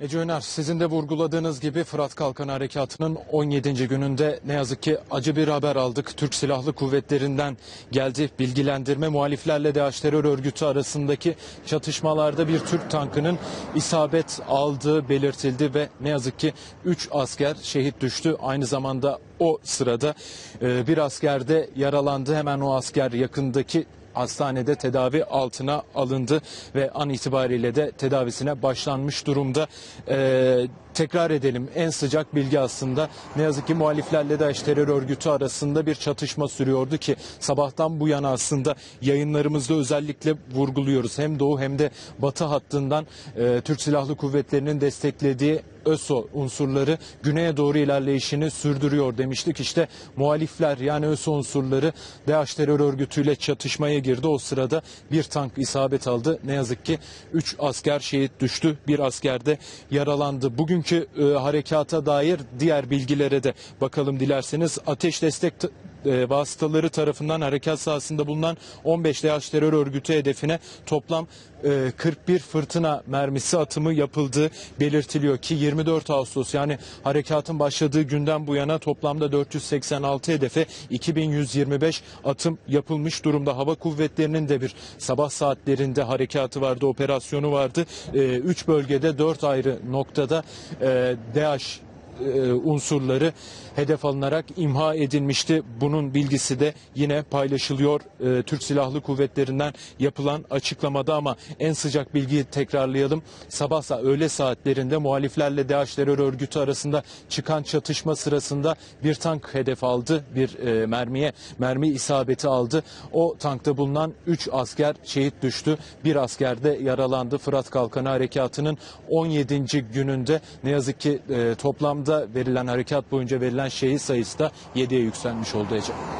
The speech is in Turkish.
Ece Öner, sizin de vurguladığınız gibi Fırat Kalkan Harekatı'nın 17. gününde ne yazık ki acı bir haber aldık. Türk Silahlı Kuvvetleri'nden geldi bilgilendirme. Muhaliflerle DAEŞ terör örgütü arasındaki çatışmalarda bir Türk tankının isabet aldığı belirtildi ve ne yazık ki 3 asker şehit düştü. Aynı zamanda o sırada e, bir asker de yaralandı. Hemen o asker yakındaki hastanede tedavi altına alındı ve an itibariyle de tedavisine başlanmış durumda. Ee, tekrar edelim en sıcak bilgi aslında ne yazık ki muhaliflerle DAEŞ terör örgütü arasında bir çatışma sürüyordu ki sabahtan bu yana aslında yayınlarımızda özellikle vurguluyoruz. Hem doğu hem de batı hattından e, Türk Silahlı Kuvvetleri'nin desteklediği ÖSO unsurları güneye doğru ilerleyişini sürdürüyor demiştik. İşte muhalifler yani ÖSO unsurları DAEŞ terör örgütüyle çatışmaya girdi. O sırada bir tank isabet aldı. Ne yazık ki 3 asker şehit düştü. Bir asker de yaralandı. Bugünkü e, harekata dair diğer bilgilere de bakalım dilerseniz. Ateş destek e, vasıtaları tarafından harekat sahasında bulunan 15 DAEŞ terör örgütü hedefine toplam e, 41 fırtına mermisi atımı yapıldığı belirtiliyor ki 24 Ağustos yani harekatın başladığı günden bu yana toplamda 486 hedefe 2125 atım yapılmış durumda. Hava kuvvetlerinin de bir sabah saatlerinde harekatı vardı, operasyonu vardı. 3 bölgede 4 ayrı noktada e, e, unsurları hedef alınarak imha edilmişti. Bunun bilgisi de yine paylaşılıyor e, Türk Silahlı Kuvvetleri'nden yapılan açıklamada ama en sıcak bilgiyi tekrarlayalım. Sabah sa öğle saatlerinde muhaliflerle DAEŞ terör örgütü arasında çıkan çatışma sırasında bir tank hedef aldı. Bir e, mermiye mermi isabeti aldı. O tankta bulunan 3 asker şehit düştü. Bir asker de yaralandı. Fırat Kalkanı Harekatı'nın 17. gününde ne yazık ki e, toplamda verilen harekat boyunca verilen şehit sayısı da 7'ye yükselmiş oldu Ece.